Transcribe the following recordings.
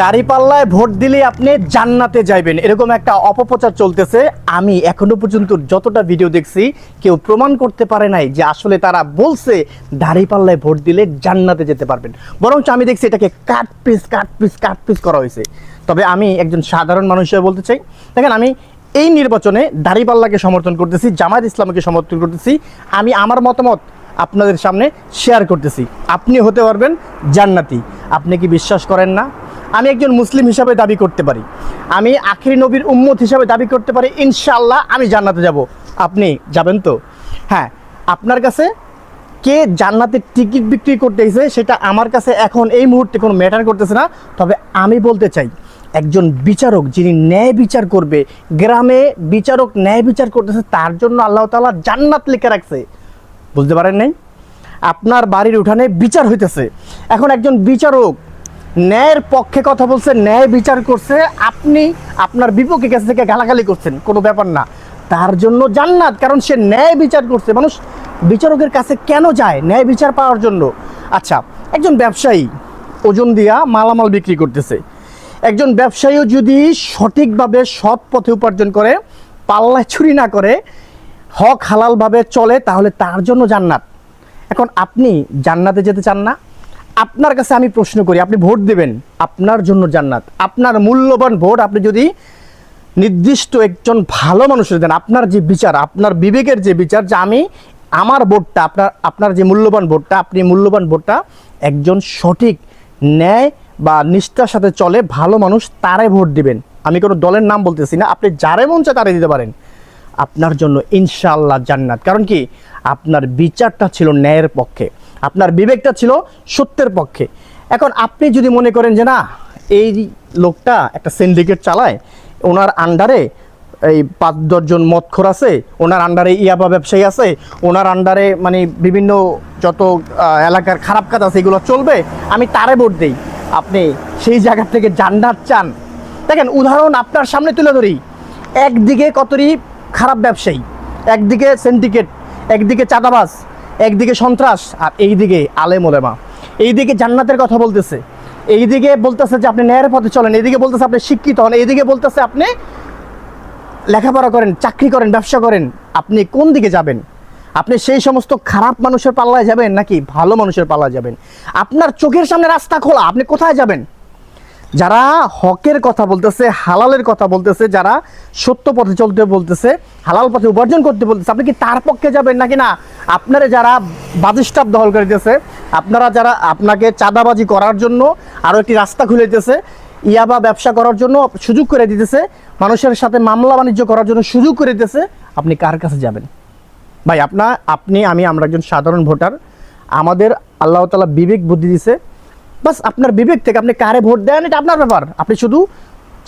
দাড়িপাল্লায় vote দিলে আপনি জান্নাতে যাইবেন। এরকম একটা অপপ্রচার চলতেছে। আমি এখনও পর্যন্ত যতটা ভিডিও দেখছি, কেউ প্রমাণ করতে পারে নাই যে আসলে তারা বলছে দাড়িপাল্লায় ভোট দিলে জান্নাতে যেতে পারবেন। বরঞ্চ আমি দেখছি এটাকে cut piece cut piece cut piece করা হয়েছে। তবে আমি একজন সাধারণ মানুষ হিসেবে বলতে চাই, দেখেন আমি এই নির্বাচনে দাড়িপাল্লাকে সমর্থন করতেছি, জামায়াত ইসলামকে সমর্থন করতেছি। আমি আমার মতামত আপনাদের সামনে শেয়ার করতেছি। আপনি হতে পারবেন জান্নাতি। আপনি কি বিশ্বাস করেন না? আমি একজন মুসলিম হিসাবে দাবি করতে পারি। আমি আখিরি নবীর উম্মত হিসাবে দাবি করতে পারি ইনশাল্লাহ আমি জান্নাতে যাব। আপনি যাবেন তো? হ্যাঁ আপনার কাছে কে জান্নাতের টিকিট বিক্রি করতে এসে সেটা আমার কাছে এখন এই মুহূর্তে কোনো ম্যাটার করতেছে না। তবে আমি বলতে চাই, একজন বিচারক যিনি ন্যায় বিচার করবে, গ্রামে বিচারক ন্যায় বিচার করতেছে, তার জন্য আল্লাহ তাআলা জান্নাত লিখে রাখছে। বুঝতে পারেন নাই? আপনার বাড়ির উঠানে বিচার হইতেছে। এখন একজন বিচারক ন্যায়ের পক্ষে কথা বলছে, ন্যায় বিচার করছে, আপনি আপনার বিপক্ষে কাছ থেকে গালাগালি করছেন, কোনো ব্যাপার না। তার জন্য জান্নাত, কারণ সে ন্যায় বিচার করছে। মানুষ বিচারকের কাছে কেন যায়? ন্যায় বিচার পাওয়ার জন্য। আচ্ছা একজন ব্যবসায়ী ওজন দিয়া মালামাল বিক্রি করতেছে। একজন ব্যবসায়ীও যদি সঠিকভাবে সৎ পথে উপার্জন করে, পাল্লায় ছুরি না করে, হক হালালভাবে চলে, তাহলে তার জন্য জান্নাত। এখন আপনি জান্নাতে যেতে চান না? আপনার কাছে আমি প্রশ্ন করি, আপনি ভোট দেবেন, আপনার জন্য জান্নাত। আপনার মূল্যবান ভোট আপনি যদি নির্দিষ্ট একজন ভালো মানুষের দেন, আপনার যে বিচার, আপনার বিবেকের যে বিচার, যে আমি আমার ভোটটা, আপনার আপনার যে মূল্যবান ভোটটা, আপনি মূল্যবান ভোটটা একজন সঠিক ন্যায় বা নিষ্ঠার সাথে চলে ভালো মানুষ তারে ভোট দিবেন। আমি কোনো দলের নাম বলতেছি না, আপনি যারে মন চায় তারে দিতে পারেন। আপনার জন্য ইনশাআল্লাহ জান্নাত। কারণ কি? আপনার বিচারটা ছিল ন্যায়ের পক্ষে। আপনার বিবেকটা ছিল সত্যের পক্ষে। এখন আপনি যদি মনে করেন যে না, এই লোকটা একটা সিন্ডিকেট চালায়, ওনার আন্ডারে এই পাঁচ দশজন মদখোর আছে, ওনার আন্ডারে ইয়াবা ব্যবসায়ী আছে, ওনার আন্ডারে মানে বিভিন্ন যত এলাকার খারাপ কাজ আছে, এগুলো চলবে, আমি তারে ভোট দিই। আপনি সেই জায়গা থেকে জান্নাত চান। দেখেন, উদাহরণ আপনার সামনে তুলে ধরি। একদিকে কতরি খারাপ ব্যবসায়ী, একদিকে সিন্ডিকেট একদিকে চাঁদাবাজ। একদিকে সন্ত্রাস আর এইদিকে আলেম ওলেমা। এইদিকে জান্নাতের কথা বলতেছে। এইদিকে বলতেছে যে আপনি ন্যায়ের পথে চলেন, এইদিকে বলতেছে আপনি শিক্ষিত হন, এইদিকে বলতেছে আপনি লেখাপড়া করেন, চাকরি করেন, ব্যবসা করেন, আপনি কোন দিকে যাবেন? আপনি সেই সমস্ত খারাপ মানুষের পাল্লায় যাবেন নাকি ভালো মানুষের পাল্লায় যাবেন? আপনার চোখের সামনে রাস্তা খোলা, আপনি কোথায় যাবেন? যারা হকের কথা বলতেছে, হালালের কথা বলতেছে, যারা সত্য পথে চলতে বলতেছে, হালাল পথে উপার্জন করতে বলতেছে, আপনি কি তার পক্ষে যাবেন নাকি না? আপনারা যারা বাজিস্টাপ দখল করে দিতেছে, আপনারা যারা আপনাকে চাঁদাবাজি করার জন্য আরও একটি রাস্তা খুলে দিতেছে, ইয়াবা ব্যবসা করার জন্য সুযোগ করে দিতেছে, মানুষের সাথে মামলা বাণিজ্য করার জন্য সুযোগ করে দিতেছে, আপনি কার কাছে যাবেন? ভাই, আপনা আপনি, আমি, আমরা একজন সাধারণ ভোটার। আমাদের আল্লাহ তালা বিবেক বুদ্ধি দিছে বাস আপনার বিবেক থেকে আপনি কারে ভোট দেন, এটা আপনার ব্যাপার। আপনি শুধু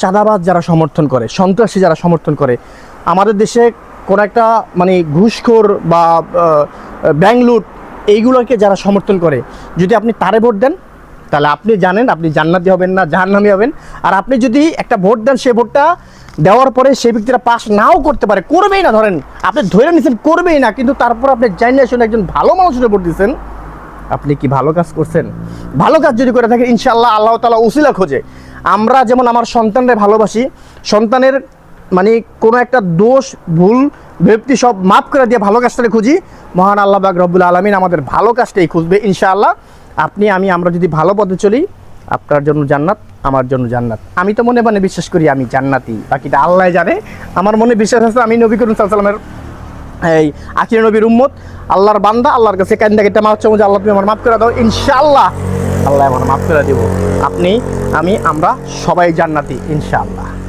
চাঁদাবাজ যারা সমর্থন করে, সন্ত্রাসী যারা সমর্থন করে, আমাদের দেশে কোনো একটা মানে ঘুষখোর বা ব্যাংক লুট এইগুলোকে যারা সমর্থন করে, যদি আপনি তারে ভোট দেন, তাহলে আপনি জানেন, আপনি জান্নাতি হবেন না, জাহান্নামি হবেন। আর আপনি যদি একটা ভোট দেন, সেই ভোটটা দেওয়ার পরে সেই ব্যক্তিরা পাস নাও করতে পারে, করবেই না, ধরেন। আপনি ধরে নিছেন, করবেই না, কিন্তু তারপর আপনি জানিয়ে শুনে একজন ভালো মানুষের ভোট দিচ্ছেন আপনি কি ভালো কাজ করছেন? ভালো কাজ যদি করে থাকেন ইনশাল্লাহ আল্লাহ তালা উসিলা খোঁজে। আমরা যেমন আমার সন্তানরে ভালোবাসি, সন্তানের মানে কোনো একটা দোষ, ভুল ব্যক্তি সব মাফ করে দিয়ে ভালো কাজটাকে খুঁজি, মহান আল্লাহ বাক রব্বুল আলমিন আমাদের ভালো কাজটাই খুঁজবে, ইনশাআল্লাহ। আপনি, আমি, আমরা যদি ভালো পথে চলি, আপনার জন্য জান্নাত, আমার জন্য জান্নাত। আমি তো মনে মনে বিশ্বাস করি আমি জান্নাতি, বাকিটা আল্লাহ জানে। আমার মনে বিশ্বাস আছে আমি নবী করিম সাল্লামের এই আখির নবীর উম্মত। আল্লাহর বান্দা, আল্লাহর কাছে কান্দা কেটে মাছ চামচ আল্লাহ তুমি আমার মাফ করে দাও ইনশাল্লাহ আল্লাহ আমার মাফ করে দিব। আপনি, আমি, আমরা সবাই জান্নাতি, ইনশাআল্লাহ।